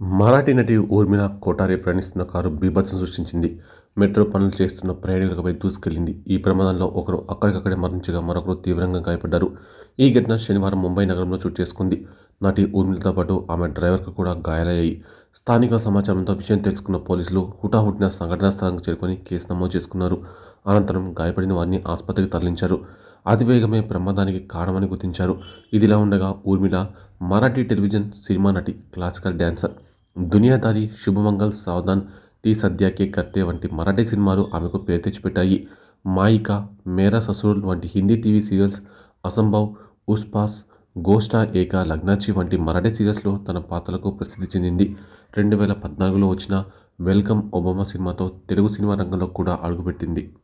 మరాఠీ నటి ఊర్మిళ కోటారే ప్రయాణిస్తున్న కారు బీభత్సం సృష్టించింది. మెట్రో పనులు చేస్తున్న ప్రయాణికులపై దూసుకెళ్ళింది. ఈ ప్రమాదంలో ఒకరు అక్కడికక్కడే మరణించగా మరొకరు తీవ్రంగా గాయపడ్డారు. ఈ ఘటన శనివారం ముంబై నగరంలో చోటు చేసుకుంది. నటి ఊర్మిళతో పాటు ఆమె డ్రైవర్కు కూడా గాయాలయ్యాయి. స్థానిక సమాచారంతో విషయం తెలుసుకున్న పోలీసులు హుటాహుటిన సంఘటనా స్థలానికి చేరుకొని కేసు నమోదు చేసుకున్నారు. అనంతరం గాయపడిన వారిని ఆసుపత్రికి తరలించారు. అతివేగమే ప్రమాదానికి కారణమని గుర్తించారు. ఇదిలా ఉండగా ఊర్మిళ మరాఠీ టెలివిజన్ సినిమా నటి క్లాసికల్ డ్యాన్సర్ దునియాదారి శుభమంగళ్ సావధాన్ తీ సద్యాకే కర్తే వంటి మరాఠీ సినిమాలు ఆమెకు పేరు తెచ్చిపెట్టాయి. మాయిక మేరా ససురుల్ వంటి హిందీ టీవీ సీరియల్స్ అసంభవ్ ఉస్పాస్ గోస్టా ఏక లగ్నాచి వంటి మరాఠీ సీరియల్స్లో తన పాత్రలకు ప్రసిద్ధి చెందింది. రెండు వేల పద్నాలుగులో వచ్చిన వెల్కమ్ ఒబామా సినిమాతో తెలుగు సినిమా రంగంలో కూడా అడుగుపెట్టింది.